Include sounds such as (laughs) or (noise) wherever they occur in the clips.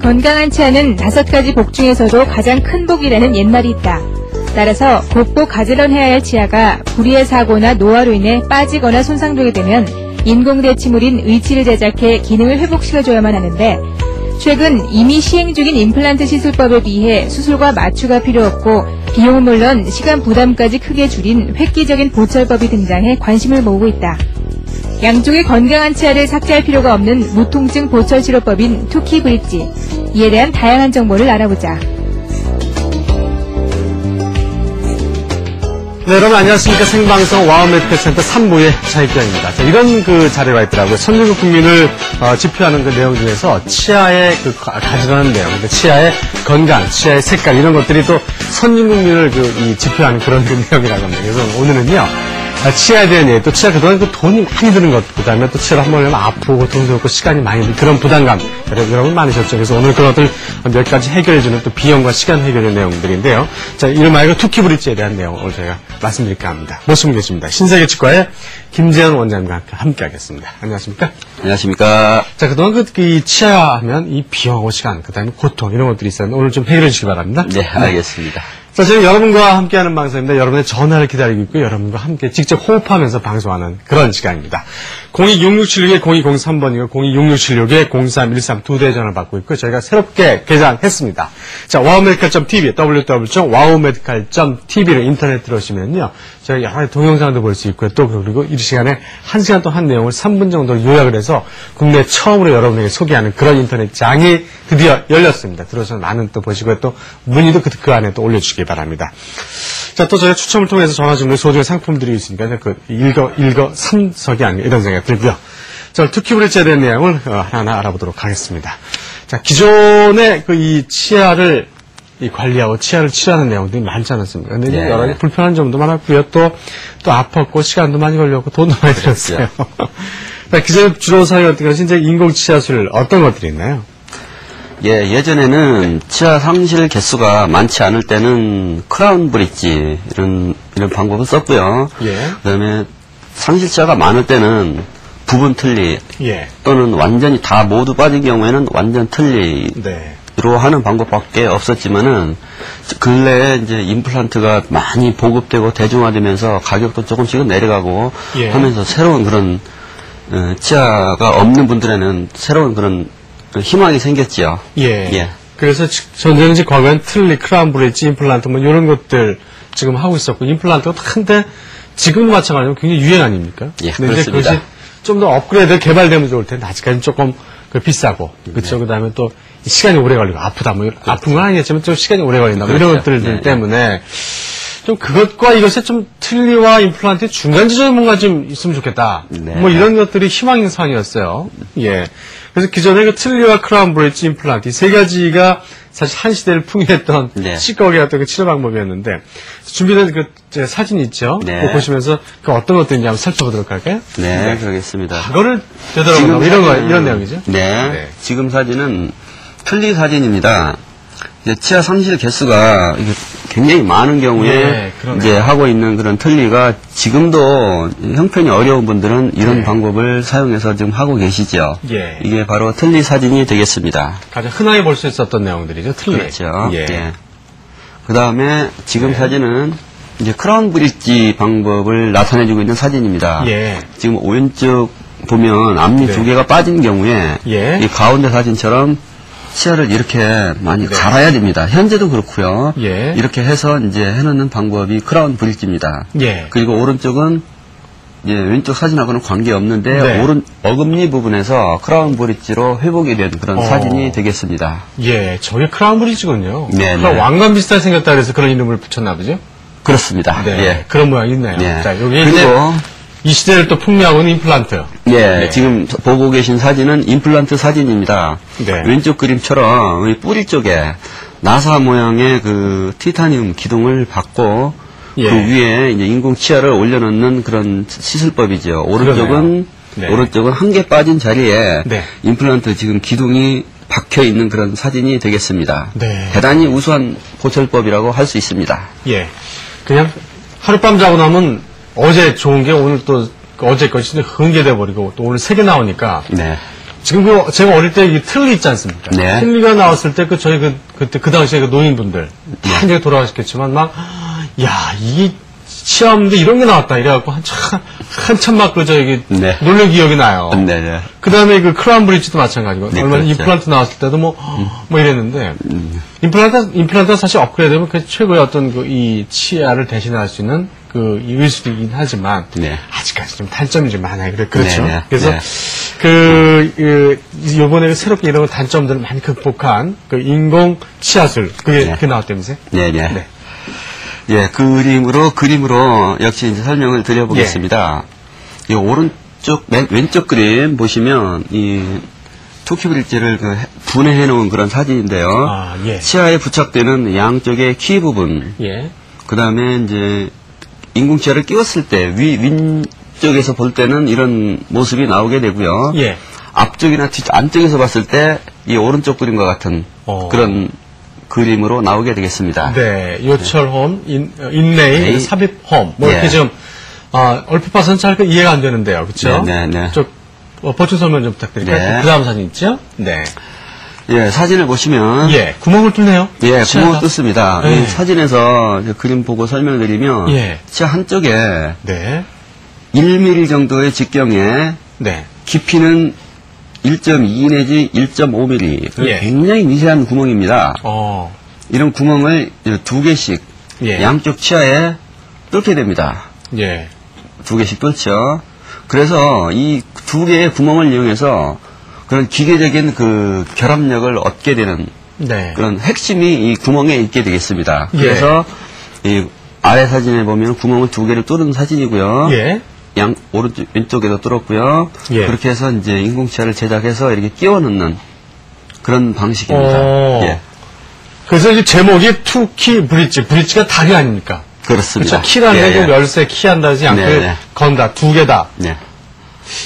건강한 치아는 다섯 가지 복 중에서도 가장 큰 복이라는 옛말이 있다. 따라서 곧복 가지런 해야 할 치아가 불의의 사고나 노화로 인해 빠지거나 손상되게 되면 인공대치물인 의치를 제작해 기능을 회복시켜줘야만 하는데 최근 이미 시행 중인 임플란트 시술법에 비해 수술과 마취가 필요 없고 비용은 물론 시간 부담까지 크게 줄인 획기적인 보철법이 등장해 관심을 모으고 있다. 양쪽의 건강한 치아를 삭제할 필요가 없는 무통증 보철 치료법인 투키 브릿지. 이에 대한 다양한 정보를 알아보자. 네, 여러분 안녕하십니까. 생방송 와우 메디컬 센터 3부의 차익경입니다. 자, 이런 그 자료가 있더라고요. 선진국 국민을 어, 지표하는 그 내용 중에서 치아의 그 가- 가지런한 내용, 그러니까 치아의 건강, 치아의 색깔 이런 것들이 또 선진 국 민을 그, 이 지표하는 그런 그 (laughs) 내용이라고 합니다. 그래서 오늘은요. 아, 치아에 대한 얘기, 또 치아 그동안 그 돈이 많이 드는 것, 그 다음에 또 치아를 한번 하면 아프고 고통스럽고 시간이 많이 드는 그런 부담감, 여러분, 여러분 많으셨죠. 그래서 오늘 그런 것들 몇 가지 해결해주는 또 비용과 시간 해결의 내용들인데요. 자, 이름 말고 투키 브릿지에 대한 내용을 오늘 저희가 말씀드릴까 합니다. 모시고 계십니다. 신세계 치과의 김재현 원장님과 함께 하겠습니다. 안녕하십니까? 안녕하십니까. 자, 그동안 그, 이 치아 하면 이 비용하고 시간, 그 다음에 고통, 이런 것들이 있었는데 오늘 좀 해결해 주시기 바랍니다. 네, 알겠습니다. 자, 저희 여러분과 함께하는 방송입니다. 여러분의 전화를 기다리고 있고 여러분과 함께 직접 호흡하면서 방송하는 그런 시간입니다. 026676에 0203번이고 026676에 0313 두 대 전화를 받고 있고 저희가 새롭게 개장했습니다. 자, 와우메디칼.tv, www.wowmedical.tv를 인터넷 들어오시면요. 저희 여러 가지 동영상도 볼 수 있고요. 또 그리고 이 시간에 한 시간 동안 한 내용을 3분 정도 요약을 해서 국내 처음으로 여러분에게 소개하는 그런 인터넷 장이 드디어 열렸습니다. 들어오셔서 많은 또 보시고요. 또 문의도 그, 그 안에 또 올려주시기 바랍니다. 자, 또 저희가 추첨을 통해서 전화 주문 소중한 상품들이 있으니까 그 읽어, 읽어, 삼석이 아닌가 이런 생각이 들고요. 자, 투키브릿지에 대한 내용을 어, 하나하나 알아보도록 하겠습니다. 자, 기존의 그 이 치아를 이 관리하고 치아를 치료하는 내용들이 많지 않았습니까? 근데 네. 여러 가지 불편한 점도 많았고요. 또, 또 아팠고, 시간도 많이 걸렸고, 돈도 많이 들었어요. (laughs) 자, 기존에 주로 사용했던 것이 이제 인공치아술 어떤 것들이 있나요? 예, 예전에는 치아 상실 개수가 많지 않을 때는 크라운 브릿지 이런 이런 방법을 썼고요. 예. 그다음에 상실 치아가 많을 때는 부분 틀리 예. 또는 완전히 다 모두 빠진 경우에는 완전 틀리로 네. 하는 방법밖에 없었지만은 근래에 이제 임플란트가 많이 보급되고 대중화되면서 가격도 조금씩은 내려가고 예. 하면서 새로운 그런 어, 치아가 없는 분들에는 새로운 그런 그 희망이 생겼지요. 예. 예. 그래서 지- 전에는 이제 과거엔 틀리, 크라운 브릿지, 임플란트 뭐 이런 것들 지금 하고 있었고 임플란트가 한데 지금도 마찬가지로 굉장히 유행 아닙니까? 예, 근데 이제 그렇습니다. 그것이 좀 더 업그레이드 개발되면 좋을 텐데 아직까지는 조금 그 비싸고 그렇죠. 네. 그다음에 또 시간이 오래 걸리고 아프다 뭐 이런- 아픈 건 아니겠지만 좀 시간이 오래 걸린다 뭐 이런 그렇죠. 것들 네, 네. 때문에 좀 그것과 이것에 좀 틀리와 임플란트의 중간 지점이 뭔가 좀 있으면 좋겠다. 네. 뭐 이런 것들이 희망사항이었어요. 예. 그래서 기존에 그 틀리와 크라운 브릿지 임플란트 이 세 가지가 사실 한 시대를 풍요했던 네. 치과의 어떤 그 치료 방법이었는데 준비된 그제 사진 있죠. 네. 그거 보시면서 그 어떤 것들인지 한번 살펴보도록 할까요? 네, 그러겠습니다. 과거를 되돌아본다 뭐 이런 거 이런 내용이죠. 네, 네. 지금 사진은 틀리 사진입니다. 이제 치아 상실 개수가 이게 굉장히 많은 경우에 예, 그러네요. 이제 하고 있는 그런 틀리가 지금도 형편이 어려운 분들은 이런 네. 방법을 사용해서 지금 하고 계시죠. 예. 이게 바로 틀리 사진이 되겠습니다. 가장 흔하게 볼 수 있었던 내용들이죠. 틀리. 그렇죠. 예. 그 다음에 지금 네. 사진은 이제 크라운 브릿지 방법을 나타내주고 있는 사진입니다. 예. 지금 오른쪽 보면 앞니 네. 두 개가 빠진 경우에 예. 이 가운데 사진처럼 치아를 이렇게 많이 네. 갈아야 됩니다. 현재도 그렇고요. 예. 이렇게 해서 이제 해놓는 방법이 크라운 브릿지입니다. 예. 그리고 오른쪽은 이제 왼쪽 사진하고는 관계 없는데 네. 오른 어금니 부분에서 크라운 브릿지로 회복이 된 그런 어. 사진이 되겠습니다. 예, 저게 크라운 브릿지군요. 네, 네. 왕관 비슷하게 생겼다 그래서 그런 이름을 붙였나 보죠? 그렇습니다. 네. 예. 그런 모양이 있네요. 예. 자, 여기 이제 그리고 이 시대를 또 풍미하고 있는 임플란트. 예, 네. 지금 보고 계신 사진은 임플란트 사진입니다. 네. 왼쪽 그림처럼 이 뿌리 쪽에 나사 모양의 그 티타늄 기둥을 받고 예. 그 위에 이제 인공 치아를 올려놓는 그런 시술법이죠. 오른쪽은 네. 오른쪽은 한 개 빠진 자리에 네. 임플란트 지금 기둥이 박혀 있는 그런 사진이 되겠습니다. 네. 대단히 우수한 보철법이라고 할 수 있습니다. 예. 그냥 하룻밤 자고 나면 어제 좋은 게 오늘 또 어제 것이 흥게돼 버리고 또 오늘 세 개 나오니까 네. 지금 그 제가 어릴 때 이 틀니 있지 않습니까? 네. 틀니가 나왔을 때 그 저희 그 그때 그 당시에 그 노인분들 다 이제 돌아가셨겠지만 막 야이 치아 없는데 이런 게 나왔다 이래갖고 한참 한참 막 그 저기 네. 놀란 기억이 나요. 네 네. 그 다음에 그 크라운 브릿지도 마찬가지고 네, 얼마 전에 그렇죠. 음. 임플란트 나왔을 때도 뭐 뭐 이랬는데 임플란트 임플란트가 사실 업그레이드되면 그 최고의 어떤 그 이 치아를 대신할 수 있는 그 있긴 하지만 네. 아직까지 좀 단점이 좀 많아요. 그렇죠. 네, 네, 그래서 네. 그, 그 요번에 새롭게 이런 단점들을 많이 극복한 그 인공 치아술 그게 네. 그게 나왔다면서요? 네네. 네. 예, 그림으로, 그림으로 역시 이제 설명을 드려보겠습니다. 이 오른쪽, 맨, 왼쪽 그림 보시면, 이, 토끼브릿지를 그 해- 분해해 놓은 그런 사진인데요. 아, 예. 치아에 부착되는 양쪽의 키 부분, 예. 그 다음에 이제, 인공치아를 끼웠을 때, 위, 윗쪽에서 볼 때는 이런 모습이 나오게 되고요. 예. 앞쪽이나 뒤, 안쪽에서 봤을 때, 이 오른쪽 그림과 같은 어. 그런 그림으로 나오게 되겠습니다. 네, 요철홈, 인, 어, 인레이, 네. 삽입홈, 뭐 이렇게 예. 좀 아, 얼핏 봐서는 잘그 이해가 안 되는데요, 그렇죠? 네, 네, 네. 좀 어, 보충 설명 좀 부탁드릴까요? 네. 그 다음 사진 있죠? 네. 예, 사진을 보시면 예, 구멍을 뚫네요. 예. 구멍을 뚫습니다. 예. 이 사진에서 그림 보고 설명을 드리면 예. 치아 한쪽에 네, 1mm 정도의 직경에 네, 깊이는 1.2 내지 1.5mm. 예. 굉장히 미세한 구멍입니다. 어, 이런 구멍을 두 개씩 예. 양쪽 치아에 뚫게 됩니다. 예, 두 개씩 뚫죠. 그래서 이 두 개의 구멍을 이용해서 그런 기계적인 그 결합력을 얻게 되는 네, 그런 핵심이 이 구멍에 있게 되겠습니다. 예. 그래서 이 아래 사진에 보면 구멍을 두 개를 뚫은 사진이고요. 예, 양 오른쪽 왼쪽에도 뚫었고요. 예. 그렇게 해서 이제 인공치아를 제작해서 이렇게 끼워 넣는 그런 방식입니다. 어. 예. 그래서 이제 제목이 투키 브릿지, 브릿지가 다리 아닙니까? 그렇습니다. 그렇죠. 키라는 예, 게 예. 그 열쇠 키한다지 않고 네, 네. 건다, 두 개다. 네.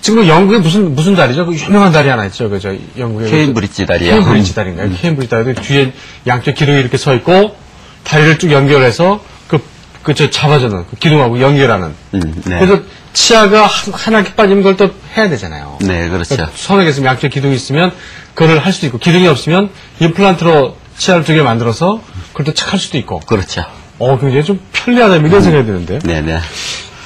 지금 그 영국에 무슨, 무슨 다리죠? 그 유명한 다리 하나 있죠, 그저 영국에. 케임브릿지 다리요. 케임브리지 다리인가요? 케임브리지 다리 뒤에 양쪽 기둥이 이렇게 서 있고 다리를 쭉 연결해서 그 그 저 잡아주는 그 기둥하고 연결하는. 음, 네. 그래서 치아가 한- 하나 이렇게 빠지면 그걸 또 해야 되잖아요. 네, 그렇죠. 그러니까 손에 있으면 양쪽 기둥이 있으면 그걸 할 수도 있고 기둥이 없으면 임플란트로 치아를 두 개 만들어서 그걸 또 착할 수도 있고. 그렇죠. 어, 굉장히 좀 편리하다 이런 생각이 드는데. 네, 네.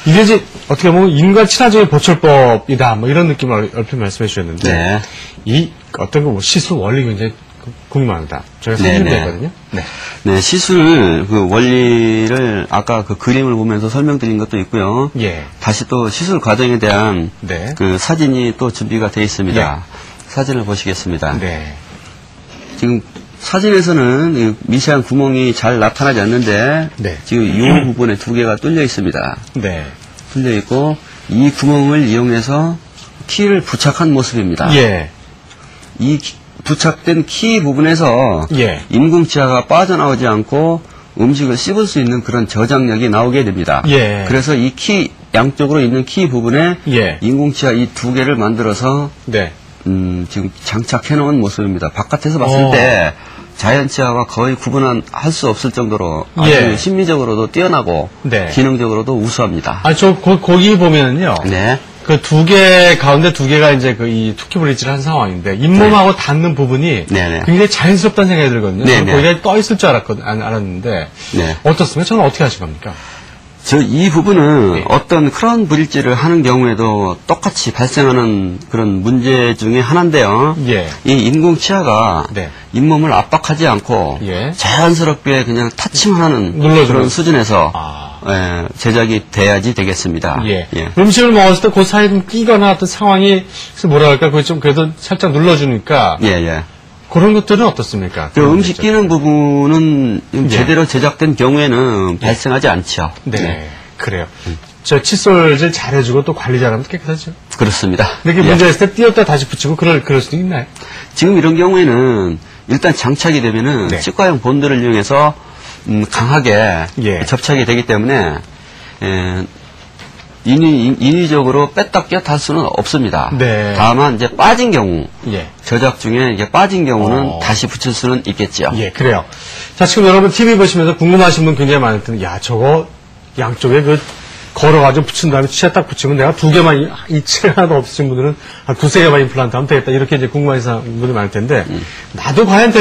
이게 이제 어떻게 보면 인간 친화적인 보철법이다 뭐 이런 느낌을 얼- 얼핏 말씀해 주셨는데 네. 이 어떤 거 뭐 시술 원리 굉장히 그- 궁금합니다. 저희가 네, 선준비했거든요. 네. 네, 시술 그 원리를 아까 그 그림을 보면서 설명드린 것도 있고요. 예. 다시 또 시술 과정에 대한 네. 그 사진이 또 준비가 되어 있습니다. 사진을 보시겠습니다. 네. 지금 사진에서는 이 미세한 구멍이 잘 나타나지 않는데 네. 지금 이 부분에 두 개가 뚫려 있습니다. 네. 뚫려 있고 이 구멍을 이용해서 키를 부착한 모습입니다. 예. 이 키- 부착된 키 부분에서 예. 인공치아가 빠져나오지 않고 음식을 씹을 수 있는 그런 저장력이 나오게 됩니다. 예. 그래서 이 키 양쪽으로 있는 키 부분에 예. 인공치아 이두 개를 만들어서 네. 음, 지금 장착해 놓은 모습입니다. 바깥에서 봤을 어. 때 자연치아와 거의 구분한 할수 없을 정도로 아주 예. 심미적으로도 뛰어나고 네. 기능적으로도 우수합니다. 아, 저, 거, 거기 보면은요. 네. 그 두 개, 가운데 두 개가 이제 그 이 투키 브릿지를 한 상황인데, 잇몸하고 닿는 부분이 네, 네. 굉장히 자연스럽다는 생각이 들거든요. 네, 네. 거기가 떠 있을 줄 알았거든, 안- 알았는데. 네. 어떻습니까? 저는 어떻게 하신 겁니까? 저 이 부분은 네. 어떤 크라운 브릿지를 하는 경우에도 똑같이 발생하는 그런 문제 중에 하나인데요. 예. 이 인공 치아가 네. 잇몸을 압박하지 않고 예. 자연스럽게 그냥 타칭하는 눌러주는. 그런 수준에서 아. 예, 제작이 돼야지 되겠습니다. 예. 예. 음식을 먹었을 때 그 사이에 좀 끼거나 어떤 상황이, 할까, 그걸 좀 그래도 살짝 눌러주니까. 그런 것들은 어떻습니까? 그 음식 끼는 부분은 좀 예. 제대로 제작된 경우에는 발생하지 않죠. 네. 예. 그래요. 저 칫솔질 잘해주고 또 관리 잘하면 깨끗하죠. 그렇습니다. 예. 문제 있을 때 띄었다 다시 붙이고 그럴, 그럴 수도 있나요? 지금 이런 경우에는 일단 장착이 되면은 네. 치과용 본드를 이용해서 음, 강하게 예. 접착이 되기 때문에 에, 인위, 인위적으로 뺐다 꼈다 할 수는 없습니다. 네. 다만 이제 빠진 경우 예. 저작 중에 이게 빠진 경우는 어. 다시 붙일 수는 있겠죠. 예, 그래요. 자, 지금 여러분 TV 보시면서 궁금하신 분 굉장히 많을 텐데, 야, 저거 양쪽에 그 걸어가지고 붙인 다음에 치아 딱 붙이면 내가 두 개만, 이- 이 치아 하나도 없으신 분들은 한 두세 개만 임플란트 하면 되겠다. 이렇게 이제 궁금하신 분들이 많을 텐데, 나도 과연